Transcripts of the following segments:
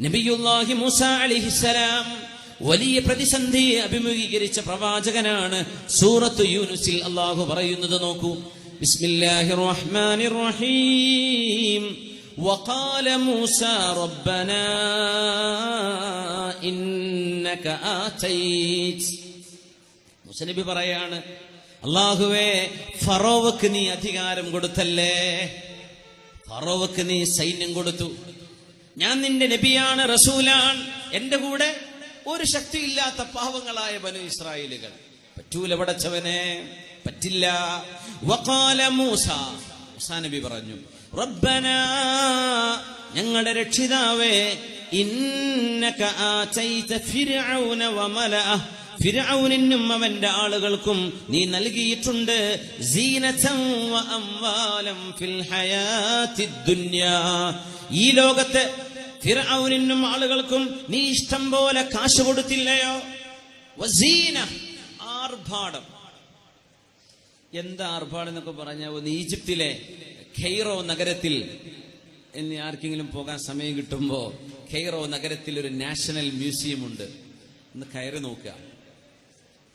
നബിയുല്ലാഹി മൂസ അലിഹിസലാം വലിയ പ്രതിസന്ധി അഭിമുഖീകരിച്ച പ്രവാചകനാണ് സൂറത്ത് യൂനുസിൽ അള്ളാഹു പറയുന്നത് നോക്കൂ ബിസ്മില്ലാഹിർ റഹ്മാനിർ റഹീം وقال موسى ربنا إنك آتيت മുസനബി പറയാണ് അള്ളാഹുവേ ഫറോവക്ക് നീ അധികാരം കൊടുത്തല്ലേ ഫറോവക്ക് നീ സൈന്യം കൊടുത്തു ഞാൻ നിന്റെ നബിയാണ് റസൂലാണ്. എന്റെ കൂടെ ഒരു ശക്തിയില്ലാത്ത പാവങ്ങളായ ബനു ഇസ്രായേലുകൾ. പറ്റൂല പടച്ചവനെ പറ്റില്ല. വഖാല മൂസ. മൂസാ നബി പറഞ്ഞു റബ്ബന ഞങ്ങളുടെ രക്ഷിതാവേ ഇന്നക ആതൈത ഫിർഔന ഫിർഔനിനും അവന്റെ ആളുകൾക്കും നീ നൽകിയിട്ടുണ്ട് ഈ ലോകത്തെ ഫിർഔനിനും ആളുകൾക്കും നീ ഇഷ്ടം പോലെ കാശ് കൊടുത്തില്ലയോ? വസീന ആർഭാടം. എന്താ ആർഭാടം എന്നൊക്കെ പറഞ്ഞ ഒന്ന് ഈജിപ്തിലെ ഖെയ്റോ നഗരത്തിൽ ഇനി ആർക്കെങ്കിലും പോകാൻ സമയം കിട്ടുമ്പോ ഖെയ്റോ നഗരത്തിൽ ഒരു നാഷണൽ മ്യൂസിയം ഉണ്ട്. ഒന്ന് കയറി നോക്കുക.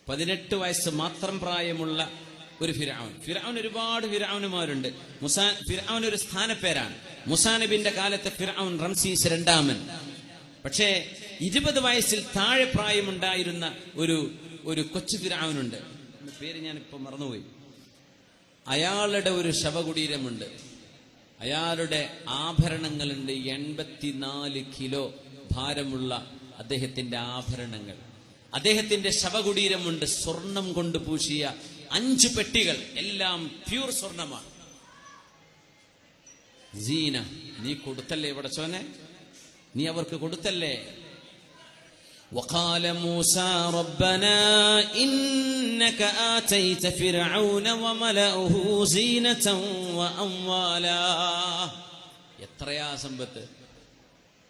പതിനെട്ട് വയസ്സ് മാത്രം പ്രായമുള്ള ഒരു ഫിരാവൻ ഫിരാവൻ ഒരുപാട് ഫിരാവനുമാരുണ്ട് മുസാ ഫിരാവൻ ഒരു സ്ഥാനപ്പേരാണ്. മുസാനബിന്റെ കാലത്തെ ഫിറാവൻ റംസീസ് രണ്ടാമൻ. പക്ഷേ ഇരുപത് വയസ്സിൽ താഴെ പ്രായമുണ്ടായിരുന്ന ഒരു ഒരു കൊച്ചു ഫിരാവനുണ്ട് പേര് ഞാൻ ഇപ്പൊ മറന്നുപോയി. അയാളുടെ ഒരു ശവകുടീരമുണ്ട്. അയാളുടെ ആഭരണങ്ങളുണ്ട്. എൺപത്തിനാല് കിലോ ഭാരമുള്ള അദ്ദേഹത്തിന്റെ ആഭരണങ്ങൾ. അദ്ദേഹത്തിന്റെ ശവകുടീരമുണ്ട്. സ്വർണം കൊണ്ട് പൂശിയ അഞ്ച് പെട്ടികൾ എല്ലാം പ്യൂർ സ്വർണമാണ് ജീന നീ കൊടുത്തല്ലേ പടച്ചോനെ നീ അവർക്ക് കൊടുത്തല്ലേ وقال موسى ربنا إنك آتيت فرعون وملأه زينة وأموالا എത്രയാ സമ്പത്ത്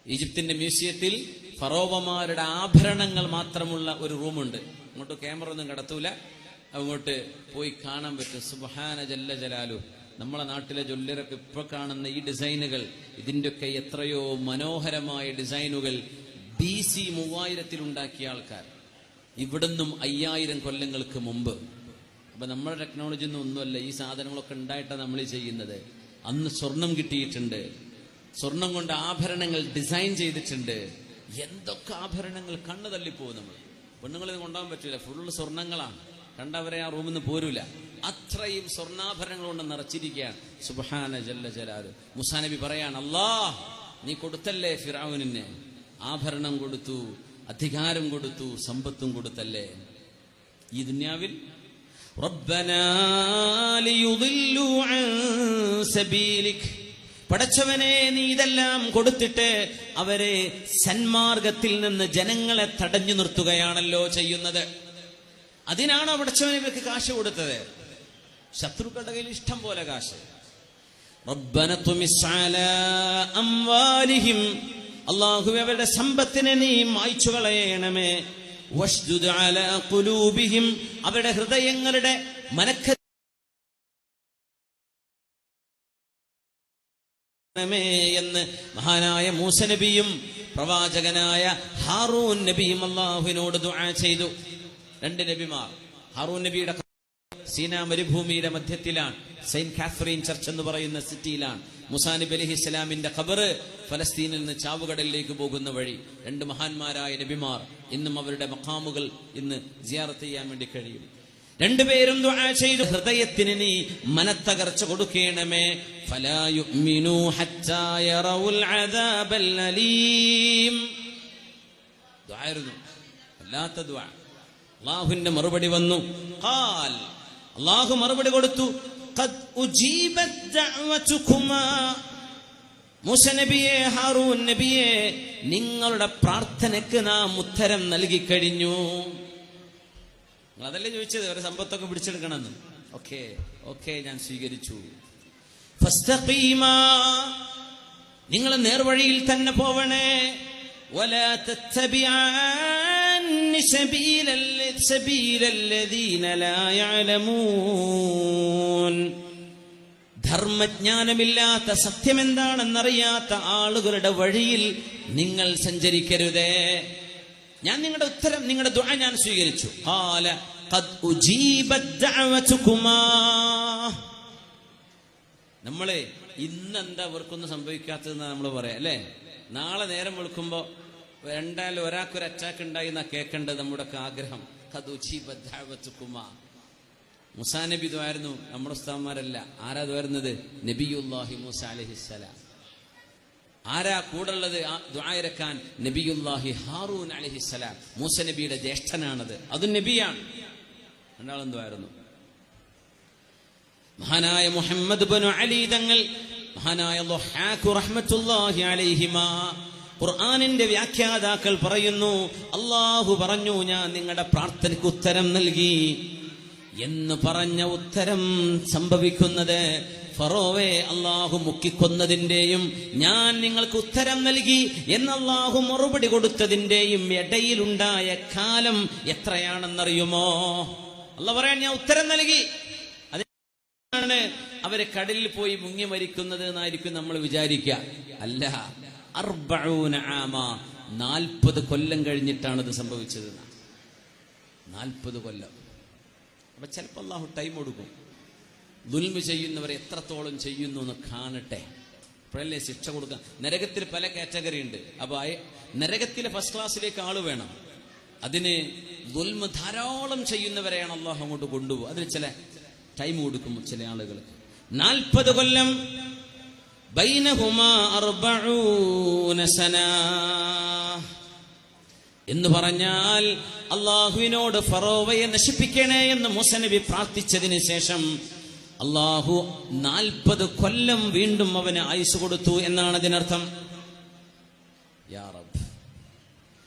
ഈജിപ്തിന്റെ മ്യൂസിയത്തിൽ ഫറോവമാരുടെ ആഭരണങ്ങൾ മാത്രമുള്ള ഒരു റൂമുണ്ട് അങ്ങോട്ട് ക്യാമറ ഒന്നും കടത്തൂല അങ്ങോട്ട് പോയി കാണാൻ പറ്റും. സുബഹാന ജല്ല ജലാലു. നമ്മളെ നാട്ടിലെ ജ്വല്ലറൊക്കെ ഇപ്പൊ കാണുന്ന ഈ ഡിസൈനുകൾ ഇതിന്റെയൊക്കെ എത്രയോ മനോഹരമായ ഡിസൈനുകൾ ബി സി മൂവായിരത്തിൽ ഉണ്ടാക്കിയ ആൾക്കാർ. ഇവിടുന്നും അയ്യായിരം കൊല്ലങ്ങൾക്ക് മുമ്പ്. അപ്പൊ നമ്മുടെ ടെക്നോളജി ഒന്നും ഒന്നുമല്ല ഈ സാധനങ്ങളൊക്കെ ഉണ്ടായിട്ടാണ് നമ്മൾ ചെയ്യുന്നത്. അന്ന് സ്വർണം കിട്ടിയിട്ടുണ്ട്. സ്വർണം കൊണ്ട് ആഭരണങ്ങൾ ഡിസൈൻ ചെയ്തിട്ടുണ്ട്. എന്തൊക്കെ ആഭരണങ്ങൾ കണ്ണു തള്ളിപ്പോകും നമ്മൾ പെണ്ണുങ്ങളെ കൊണ്ടുപോകാൻ പറ്റില്ല. ഫുള്ള് സ്വർണങ്ങളാണ് കണ്ടവരെ ആ റൂമിൽ നിന്ന് പോരൂല. അത്രയും സ്വർണാഭരണങ്ങൾ കൊണ്ട് നിറച്ചിരിക്കുകയാണ്. സുബാന ജല്ല ജലാൽ. മുസാനബി പറയാണ് അല്ലാ നീ കൊടുത്തല്ലേ ഫിറാവുനെ ആഭരണം കൊടുത്തു അധികാരം കൊടുത്തു സമ്പത്തും കൊടുത്തല്ലേ? ഈ ദുന്യാവിൽ പടച്ചവനെ നീ ഇതെല്ലാം കൊടുത്തിട്ട് അവരെ സന്മാർഗത്തിൽ നിന്ന് ജനങ്ങളെ തടഞ്ഞു നിർത്തുകയാണല്ലോ ചെയ്യുന്നത്. അതിനാണോ പടച്ചവൻ ഇവർക്ക് കാശ് കൊടുത്തത്. ശത്രുക്കളുടെ കയ്യിൽ ഇഷ്ടം പോലെ കാശ്. അള്ളാഹു അവരുടെ സമ്പത്തിനെ നീ മായ്ച്ചു കളയണമേ. അവരുടെ ഹൃദയങ്ങളുടെ മനക്ക എന്ന് മഹാനായ മൂസ നബിയും പ്രവാചകനായ ഹാറൂൻ നബിയും അള്ളാഹുവിനോട് ദുആ ചെയ്തു. രണ്ട് നബിമാർ ഹറൂൻ നബിയുടെ സീന മരുഭൂമിയുടെ മധ്യത്തിലാണ് സെയിന്റ് കാത്തറീൻ ചർച്ച് എന്ന് പറയുന്ന സിറ്റിയിലാണ്. മുസാ നബി അലഹി ഇസ്ലാമിന്റെ ഖബറ് ഫലസ്തീനിൽ നിന്ന് ചാവുകടലിലേക്ക് പോകുന്ന വഴി രണ്ട് മഹാന്മാരായ നബിമാർ ഇന്നും അവരുടെ മഖാമുകൾ ഇന്ന് ജിയാറത്ത് ചെയ്യാൻ വേണ്ടി കഴിയും. രണ്ടുപേരും ചെയ്തു. ഹൃദയത്തിന് നീ മനത്തകർച്ച കൊടുക്കേണമേ. ഫലാ യുഅ്മിനൂ ഹത്താ യറവുൽ അദാബൽ അലീം. ദുആയിരുന്നു വല്ലാത്ത ദുആ. അള്ളാഹുവിന്റെ മറുപടി വന്നു. അള്ളാഹു മറുപടി കൊടുത്തു. മൂസ നബിയെ നബിയെ നിങ്ങളുടെ പ്രാർത്ഥനയ്ക്ക് നാം ഉത്തരം നൽകി കഴിഞ്ഞു. അതല്ലേ ചോദിച്ചത്? ഒരു സമ്പത്തൊക്കെ പിടിച്ചെടുക്കണമെന്ന്. ഓക്കെ ഓക്കെ ഞാൻ സ്വീകരിച്ചു. നിങ്ങൾ നേർവഴിയിൽ തന്നെ പോവണേ. ഒല സബീല ലദീന ലാ യഅലമൂൻ ധർമ്മജ്ഞാനമില്ലാത്ത സത്യമെന്താണെന്നറിയാത്ത ആളുകളുടെ വഴിയിൽ നിങ്ങൾ സഞ്ചരിക്കരുതേ. ഞാൻ നിങ്ങളുടെ ഉത്തരം നിങ്ങളുടെ ദുആ ഞാൻ സ്വീകരിച്ചു. ഖാല ഖദ് ഉജീബത് ദഅവതുകുമാ. നമ്മളെ ഇന്നെന്താ ഇവർക്കൊന്നും സംഭവിക്കാത്തതെന്ന് നമ്മൾ പറയാം അല്ലേ? നാളെ നേരം വെളുക്കുമ്പോൾ രണ്ടാലും ഒരാൾക്കൊരു അറ്റാക്ക് ഉണ്ടായി എന്നാ കേൾക്കേണ്ടത് നമ്മുടെയൊക്കെ ആഗ്രഹം. മുസാ നബി ദ്വായിരുന്നു നമ്മുടെ ഉസ്താവന്മാരല്ല ആരാ ഇതുവരുന്നത് നബിയുല്ലാഹി മൂസ അലഹിസ്സലാം ആരാ കൂടുള്ളത് ദ്വായരക്കാൻ നബിയുല്ലാഹി ഹാറൂൻ അലഹിസ്സലാം മൂസ നബിയുടെ ജ്യേഷ്ഠനാണത്. അത് നബിയാണ്. രണ്ടാളെന്തുമായിരുന്നു? മഹാനായ മുഹമ്മദ് ബനു അലി തങ്ങൾ മഹാനായ ളുഹാഖു റഹ്മത്തുള്ളാഹി അലൈഹിമാ ഖുർആനിന്റെ വ്യാഖ്യാതാക്കൾ പറയുന്നു അള്ളാഹു പറഞ്ഞു ഞാൻ നിങ്ങളുടെ പ്രാർത്ഥനയ്ക്ക് ഉത്തരം നൽകി. എന്ന് പറഞ്ഞ ഉത്തരം സംഭവിക്കുന്നത് ഫറോവെ അള്ളാഹു മുക്കിക്കൊന്നതിന്റെയും ഞാൻ നിങ്ങൾക്ക് ഉത്തരം നൽകി എന്ന് അള്ളാഹു മറുപടി കൊടുത്തതിന്റെയും ഇടയിലുണ്ടായ കാലം എത്രയാണെന്നറിയുമോ? അല്ല പറയാൻ ഞാൻ ഉത്തരം നൽകി. അതിനാണ് അവരെ കടലിൽ പോയി മുങ്ങി മരിക്കുന്നത് എന്നായിരിക്കും നമ്മൾ വിചാരിക്കുക. അല്ല അർബഊന ആമ. നാൽപ്പത് കൊല്ലം കഴിഞ്ഞിട്ടാണ് ഇത് സംഭവിച്ചത്. നാൽപ്പത് കൊല്ലം. അപ്പൊ ചിലപ്പോൾ അള്ളാഹു ടൈം കൊടുക്കും ദുൽമ ചെയ്യുന്നവർ എത്രത്തോളം ചെയ്യുന്നു എന്ന് കാണട്ടെ. അപ്പോഴല്ലേ ശിക്ഷ കൊടുക്കുക നരകത്തിൽ പല കാറ്റഗറി ഉണ്ട്. അപ്പൊ നരകത്തിലെ ഫസ്റ്റ് ക്ലാസ്സിലേക്ക് ആൾ വേണം. അതിന് ദുൽമ ധാരാളം ചെയ്യുന്നവരെയാണ് അള്ളാഹു അങ്ങോട്ട് കൊണ്ടുപോകും അതിന് ചില ടൈം കൊടുക്കും ചില ആളുകൾക്ക്. നാൽപ്പത് കൊല്ലം എന്ന് പറഞ്ഞാൽ അള്ളാഹുവിനോട് ഫറോവയെ നശിപ്പിക്കണേ എന്ന് മുസനബി പ്രാർത്ഥിച്ചതിന് ശേഷം അള്ളാഹു നാൽപ്പത് കൊല്ലം വീണ്ടും അവന് ആയുസ് കൊടുത്തു എന്നാണ് അതിനർത്ഥം.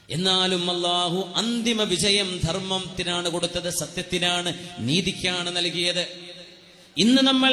എന്നാലും അള്ളാഹു അന്തിമ വിജയം ധർമ്മത്തിനാണ് കൊടുത്തത് സത്യത്തിനാണ് നീതിക്കാണ് നൽകിയത്. ഇന്ന് നമ്മൾ